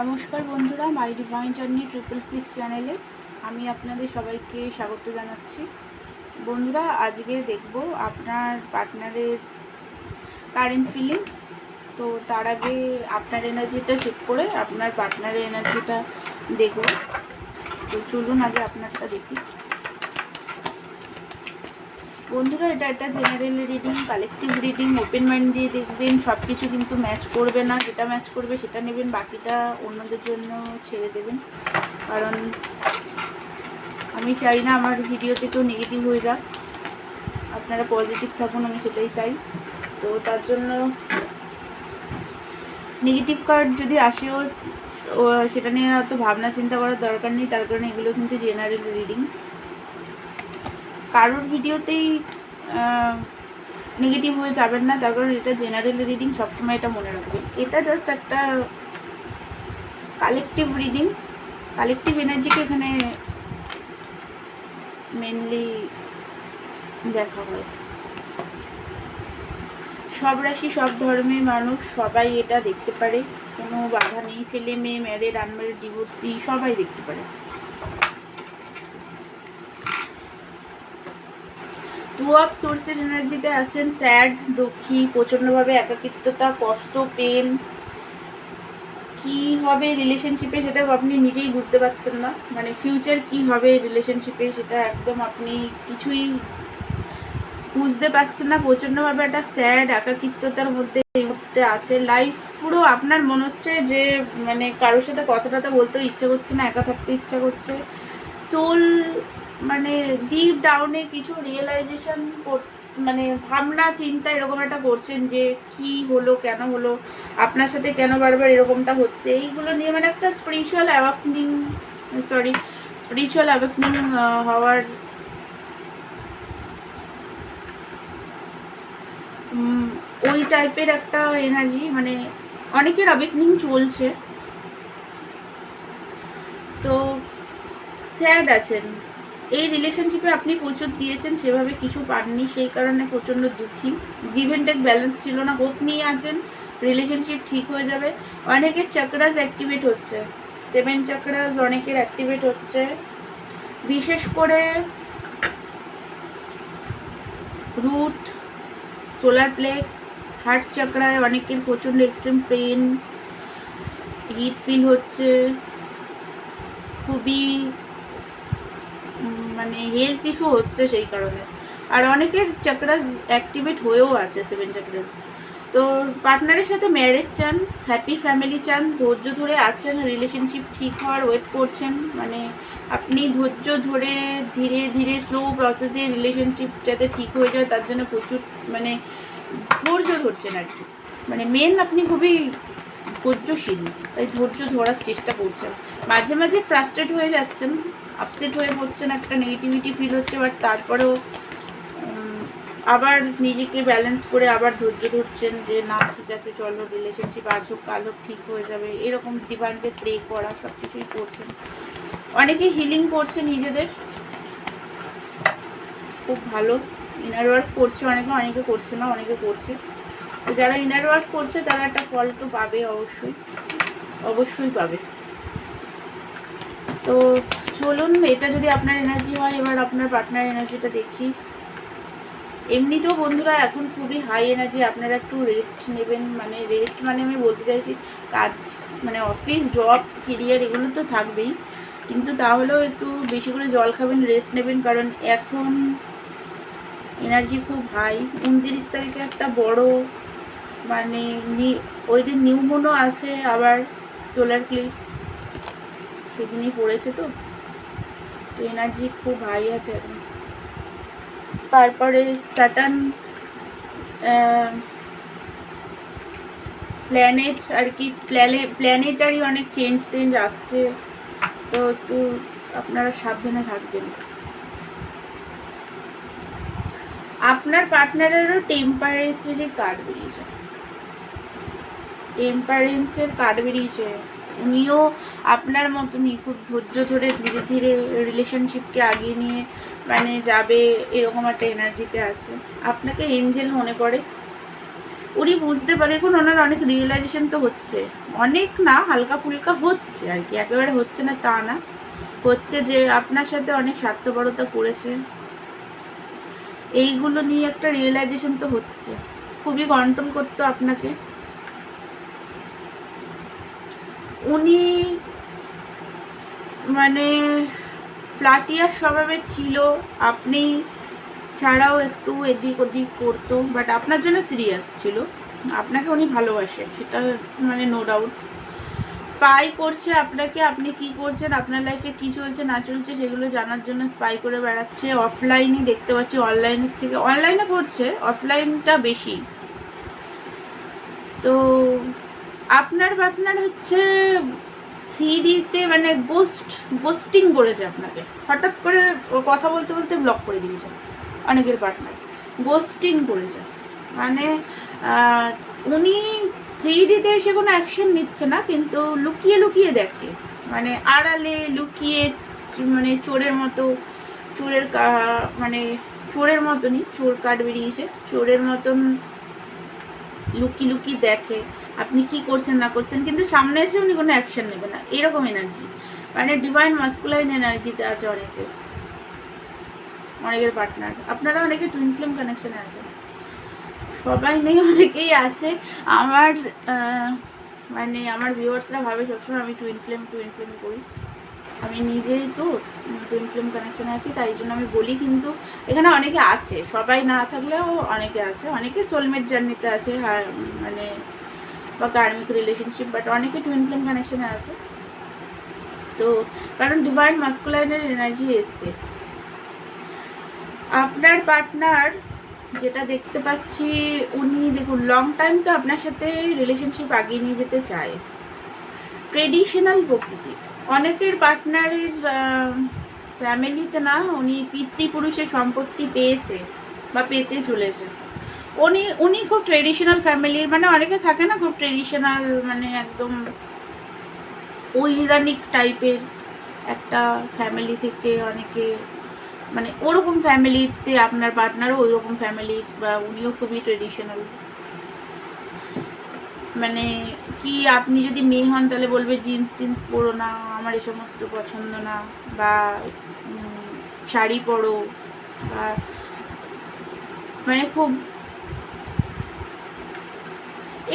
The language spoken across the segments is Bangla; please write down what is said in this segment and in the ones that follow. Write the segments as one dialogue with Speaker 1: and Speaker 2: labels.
Speaker 1: নমস্কার বন্ধুরা my divine journey triple six চ্যানেলে আমি আপনাদের সবাইকে স্বাগত জানাচ্ছি। বন্ধুরা, আজকে দেখব আপনার পার্টনারের কারেন্ট ফিলিংস তো তার আগে আপনার এনার্জিটা চেক করে আপনার পার্টনারের এনার্জিটা দেখব। তো চলুন আগে আপনারটা দেখি। বন্ধুরা, এটা একটা general reading collective reading open mind দিয়ে দেখবেন সব কিছু কিন্তু ম্যাচ করবে না, যেটা ম্যাচ করবে সেটা নেবেন, বাকিটা অন্যদের জন্য ছেড়ে দেবেন। কারণ আমি চাই না আমার ভিডিওতে কেউ নেগেটিভ হয়ে যাক। আপনারা পজিটিভ থাকুন, আমি সেটাই চাই। তো তার জন্য নেগেটিভ কার্ড যদি আসেও সেটা নিয়ে অত ভাবনা চিন্তা করার দরকার নেই। তার কারণে এগুলো কিন্তু জেনারেল রিডিং কারোর ভিডিওতেই নেগেটিভ হয়ে যাবেন না। তার কারণ এটা জেনারেল রিডিং সবসময় এটা মনে রাখবেন। এটা জাস্ট একটা কালেকটিভ রিডিং কালেকটিভ এনার্জিকে এখানে মেনলি দেখা হয়। সব রাশি, সব ধর্মের মানুষ সবাই এটা দেখতে পারে। কোনো বাধা নেই। ছেলে, মেয়ে ম্যারেড আনম্যারেড ডিভোর্সি সবাই দেখতে পারে। টু অফ সোর্সের এনার্জিতে আছেন স্যাড দুঃখী, প্রচণ্ডভাবে একাকিত্বতা, কষ্ট পেন কি হবে রিলেশনশিপে সেটা আপনি নিজেই বুঝতে পারছেন না। মানে ফিউচার কি হবে রিলেশনশিপে সেটা একদম আপনি কিছুই বুঝতে পারছেন না। প্রচণ্ডভাবে একটা স্যাড একাকিত্বতার মধ্যে এই মুহূর্তে আছে। লাইফ পুরো আপনার মনে হচ্ছে যে মানে কারোর সাথে কথা টথা বলতেও ইচ্ছে করছে না, একা থাকতে ইচ্ছা করছে। সোল মানে ডিপ ডাউনে কিছু রিয়েলাইজেশন মানে ভাবনা, চিন্তা এরকম একটা করছেন যে কি হলো, কেন হলো, আপনার সাথে কেন বারবার এরকমটা হচ্ছে? এইগুলো নিয়ে মানে একটা spiritual awakening sorry spiritual awakening হওয়ার ওই টাইপের একটা এনার্জি মানে অনেকের অ্যাওয়াকনিং চলছে। তো স্যাড আছেন। এই রিলেশনশিপে আপনি প্রচুর দিয়েছেন, সেভাবে কিছু পাননি, সেই কারণে প্রচণ্ড দুঃখী। গিভ অ্যান্ড টেক ব্যালেন্স ছিল না হোপ নিয়ে আছেন রিলেশনশিপ ঠিক হয়ে যাবে। অনেকের চাকরাস অ্যাক্টিভেট হচ্ছে সেভেন চাকরাস অনেকের অ্যাক্টিভেট হচ্ছে। বিশেষ করে রুট সোলার প্লেক্স হার্ট চাকরায় অনেকের প্রচণ্ড এক্সট্রিম পেন হিট ফিল হচ্ছে। খুবই মানে হেলথ ইস্যু হচ্ছে সেই কারণে। আর অনেকের চাকরাস অ্যাক্টিভেট হয়েও আছে সেভেন চাকরাস তো পার্টনারের সাথে ম্যারেজ চান হ্যাপি ফ্যামিলি চান, ধৈর্য ধরে আছেন রিলেশনশিপ ঠিক হওয়ার ওয়েট করছেন মানে আপনি ধৈর্য ধরে ধীরে ধীরে স্লো প্রসেসে রিলেশনশিপ যাতে ঠিক হয়ে যায়, তার জন্য প্রচুর মানে ধৈর্য ধরছেন আর কি। মানে মেন আপনি খুবই ধৈর্যশীল, তাই ধৈর্য ধরার চেষ্টা করছেন। মাঝে মাঝে ফ্রাস্ট্রেট হয়ে যাচ্ছেন আপসেট হয়ে পড়ছেন একটা নেগেটিভিটি ফিল হচ্ছে বাট তারপরেও আবার নিজেকে ব্যালেন্স করে আবার ধৈর্য ধরছেন যে, না, ঠিক আছে, চলো রিলেশনশিপ আজ হোক, কাল হোক, ঠিক হয়ে যাবে। এরকম ডিভাইনকে প্রে করা সব কিছুই করছেন। অনেকে হিলিং করছে নিজেদের। খুব ভালো। ইনার ওয়ার্ক করছে অনেকে অনেকে করছে না, অনেকে করছে। তো যারা ইনার ওয়ার্ক করছে, তারা একটা ফল তো পাবে অবশ্যই। অবশ্যই পাবে। তো চলুন এটা যদি আপনার এনার্জি হয়, এবার আপনার পার্টনার এনার্জিটা দেখি। এমনিতেও বন্ধুরা এখন খুবই হাই এনার্জি আপনারা একটু রেস্ট নেবেন মানে রেস্ট মানে আমি বলতে চাইছি, কাজ মানে অফিস জব কেরিয়ার এগুলো তো থাকবেই। কিন্তু তাহলেও একটু বেশি করে জল খাবেন রেস্ট নেবেন, কারণ এখন এনার্জি খুব হাই উনতিরিশ তারিখে একটা বড় মানে ওই দিন নিউমনও আছে আবার সোলার ক্লিপস সেদিনই পড়েছে তো। এনার্জি খুব হাই আছে এখন। তারপরে স্যাটার্ন প্ল্যানেট আর কি প্ল্যানে প্ল্যানেটারি অনেক চেঞ্জ টেঞ্জ আসছে। তো একটু আপনারা সাবধানে থাকবেন। আপনার পার্টনারেরও টেম্পারেন্সেরই কার্ড বেরিয়েছে। টেম্পারেন্সের কার্ড বেরিয়েছে। উনিও আপনার মতনই খুব ধৈর্য ধরে ধীরে ধীরে রিলেশনশিপকে আগিয়ে নিয়ে মানে যাবে এরকম একটা এনার্জিতে আছে। আপনাকে এঞ্জেল মনে করে। উনি বুঝতে পারে এখন ওনার অনেক রিয়েলাইজেশন তো হচ্ছে। অনেক না হালকা ফুলকা হচ্ছে আর কি, একেবারে হচ্ছে না, তা না। হচ্ছে যে আপনার সাথে অনেক স্বার্থপরতা করেছে। এইগুলো নিয়ে একটা রিয়েলাইজেশন তো হচ্ছে। খুবই কন্ট্রোল করতো আপনাকে। উনি মানে ফ্লাটিয়ার স্বভাবে ছিল, আপনি ছাড়াও একটু এদিক ওদিক করতো বাট আপনার জন্য সিরিয়াস ছিল। আপনাকে উনি ভালোবাসে, সেটা মানে নো ডাউট স্পাই করছে আপনাকে, আপনি কি করছেন, আপনার লাইফে কি চলছে, না চলছে, সেগুলো জানার জন্য স্পাই করে বেড়াচ্ছে। অফলাইনে দেখতে পাচ্ছি অনলাইনের থেকে অনলাইনে করছে অফলাইনটা বেশি। তো আপনার পার্টনার হচ্ছে থ্রি ডিতে মানে গোস্ট গোস্টিং করেছে আপনাকে। হঠাৎ করে কথা বলতে বলতে ব্লক করে দিয়েছে অনেকের পার্টনার গোস্টিং করেছে মানে উনি থ্রি ডিতে এসে কোনো অ্যাকশন নিচ্ছে না, কিন্তু লুকিয়ে লুকিয়ে দেখে। মানে আড়ালে লুকিয়ে মানে চোরের মতো, চোরের মানে চোরের মতনই, চোর কাঠ বেরিয়েছে, চোরের মতন লুকি লুকি দেখে, আপনি কি করছেন, না করছেন, কিন্তু সামনে এসে উনি কোনো অ্যাকশন নেবে না। এরকম এনার্জি মানে ডিভাইন মাস্কুলাইন এনার্জিতে আছে অনেকে। অনেকের পার্টনার আপনারা অনেকে টুইন ফ্লেম কানেকশনে আছেন। সবাই নেই, অনেকেই আছে। আমার মানে আমার ভিউয়ার্সরা ভাবে সবসময় আমি টুইন ফ্লেম টুইন ফ্লেম করি। আমি নিজেই তো টুইন ফ্লেম কানেকশনে আছি, তাই জন্য আমি বলি কিন্তু এখানে অনেকে আছে, সবাই না থাকলেও অনেকে আছে, অনেকে সোলমেট জার্নিতে আছে মানে বা কার্মিক রিলেশনশিপ বাট অনেকে টুইন ফ্লেম কানেকশনে আছে। তো কারণ ডিভাইন মাস্কুলাইনের এনার্জি এসছে। আপনার পার্টনার যেটা দেখতে পাচ্ছি, উনি দেখুন লং টাইম তো আপনার সাথে রিলেশনশিপ আগিয়ে নিয়ে যেতে চায়। ট্রেডিশনাল প্রকৃতির। অনেকের পার্টনারের ফ্যামিলিতে না, উনি পিতৃপুরুষের সম্পত্তি পেয়েছে বা পেতে চলেছে। উনি উনি খুব ট্রেডিশনাল ফ্যামিলির মানে অনেকে থাকে না খুব ট্রেডিশনাল মানে একদম পৌরাণিক টাইপের একটা ফ্যামিলি থেকে অনেকে মানে ওরকম ফ্যামিলিতে আপনার পার্টনারও ওইরকম ফ্যামিলির বা উনিও খুবই ট্রেডিশনাল মানে কি আপনি যদি মেয়ে হন তাহলে বলবে জিন্স টিন্স পরো না, আমার এই সমস্ত পছন্দ না, বা শাড়ি পরো, বা মানে খুব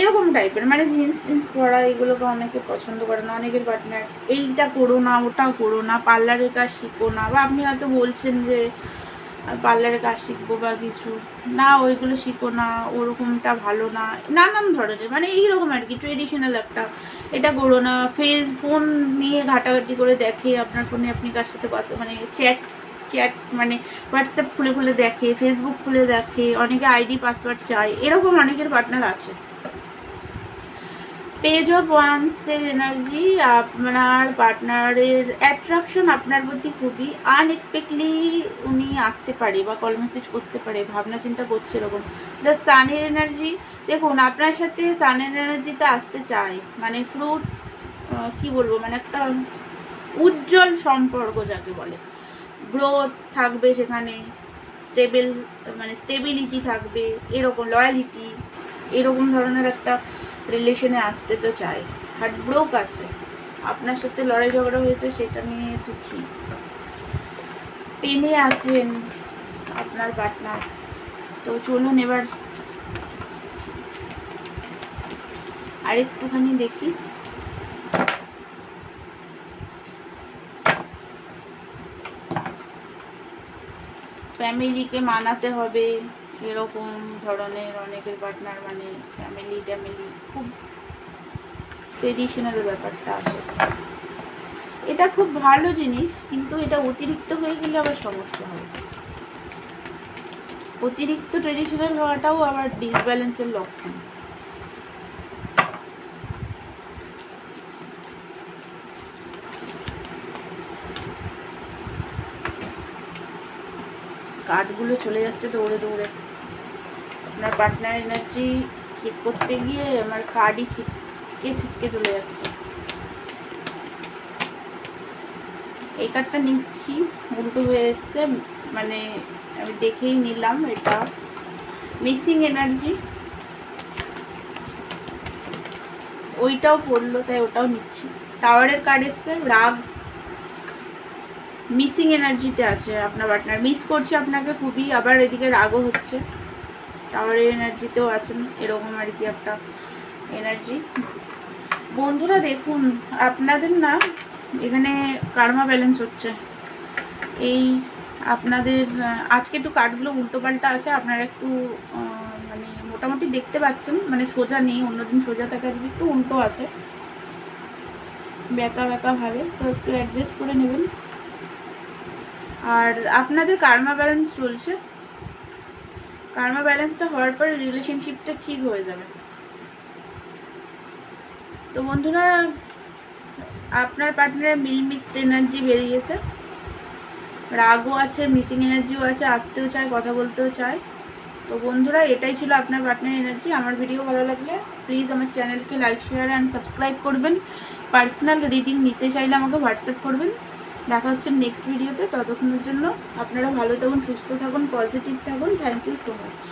Speaker 1: এরকম টাইপের মানে জিন্স টিন্স পরা এগুলোকে অনেকে পছন্দ করে না, অনেকের পার্টনার এইটা করো না, ওটাও করো না পার্লারের কাজ শিখো না, বা আপনি হয়তো বলছেন যে পার্লারের কাজ শিখব বা কিছু। না, ওইগুলো শিখো না, ওরকমটা ভালো না, নানান ধরনের মানে এইরকম আর কি ট্রেডিশনাল একটা। এটা করো না ফেস ফোন নিয়ে ঘাটাঘাটি করে দেখে, আপনার ফোনে আপনি কার সাথে কথা মানে চ্যাট চ্যাট মানে হোয়াটসঅ্যাপ খুলে খুলে দেখে ফেসবুক খুলে দেখে, অনেকে আইডি পাসওয়ার্ড চায়, এরকম অনেকের পার্টনার আছে। পেজ অফ ওয়ান্সের এনার্জি আপনার পার্টনারের অ্যাট্রাকশন আপনার প্রতি খুবই আনএক্সপেক্টলি উনি আসতে পারে বা কল মেসেজ করতে পারে ভাবনা চিন্তা করছে এরকম দ্য সানের এনার্জি দেখুন আপনার সাথে সানের এনার্জিতে আসতে চায় মানে ফ্রুট কি বলব মানে একটা উজ্জ্বল সম্পর্ক যাকে বলে। গ্রোথ থাকবে সেখানে স্টেবল মানে স্টেবিলিটি থাকবে, এরকম লয়ালিটি এরকম ধরনের একটা রিলেশনে আসতে তো চাই। হার্ট ব্রোক আছে। আপনার সাথে লড়াই ঝগড়া হয়েছে, সেটা নিয়ে দুঃখী। পেনে আছেন আপনার পার্টনার তো চলুন এবার আরেকটুখানি দেখি। ফ্যামিলিকে মানাতে হবে। এরকম ধরনের অনেকের পার্টনার মানে ফ্যামিলি ট্যামিলি খুব ট্রেডিশনাল ব্যাপারটা আসে এটা খুব ভালো জিনিস, কিন্তু এটা অতিরিক্ত হয়ে গেলে আবার সমস্যা হবে অতিরিক্ত ট্রেডিশনাল হওয়াটাও আবার ডিসব্যালেন্সের লক্ষণ। কার্ডগুলো চলে যাচ্ছে দৌড়ে দৌড়ে। আপনার পার্টনার এনার্জি চেক করতে গিয়ে আমার কার্ডই ছিটকে ছিটকে চলে যাচ্ছে। এই কার্ডটা নিচ্ছি, উল্টো হয়ে এসছে মানে আমি দেখেই নিলাম এটা। মিসিং এনার্জি ওইটাও পড়ল, তাই ওটাও নিচ্ছি। টাওয়ারের কার্ড এসছে, রাগ মিসিং এনার্জিতে আছে আপনার পার্টনার মিস করছে আপনাকে খুবই, আবার এদিকে রাগও হচ্ছে। টাওয়ারের এনার্জিতেও আছেন, এরকম আর কি একটা এনার্জি। বন্ধুরা, দেখুন, আপনাদের না এখানে কার্মা ব্যালেন্স হচ্ছে। এই আপনাদের, আজকে একটু কার্ডগুলো উল্টোপাল্টা আছে, আপনারা একটু মানে মোটামুটি দেখতে পাচ্ছেন মানে সোজা নেই, অন্যদিন সোজা থাকে, আজকে একটু উল্টো আছে। বেঁকা বেঁকা ভাবে, তো একটু অ্যাডজাস্ট করে নেবেন। আর আপনাদের কার্মা ব্যালেন্স চলছে। কার্মা ব্যালেন্সটা হওয়ার পরে রিলেশনশিপটা ঠিক হয়ে যাবে। তো বন্ধুরা, আপনার পার্টনারের মিল মিক্সড এনার্জি বেরিয়েছে। রাগও আছে মিসিং এনার্জিও আছে, আসতেও চায়, কথা বলতেও চায়। তো বন্ধুরা, এটাই ছিল আপনার পার্টনার এনার্জি আমার ভিডিও ভালো লাগলে প্লিজ আমার চ্যানেলকে লাইক শেয়ার অ্যান্ড সাবস্ক্রাইব করবেন। পার্সোনাল রিডিং নিতে চাইলে আমাকে হোয়াটসঅ্যাপ করবেন। দেখা হচ্ছে নেক্সট ভিডিওতে ততক্ষণের জন্য আপনারা ভালো থাকুন, সুস্থ থাকুন পজিটিভ থাকুন। Thank you so much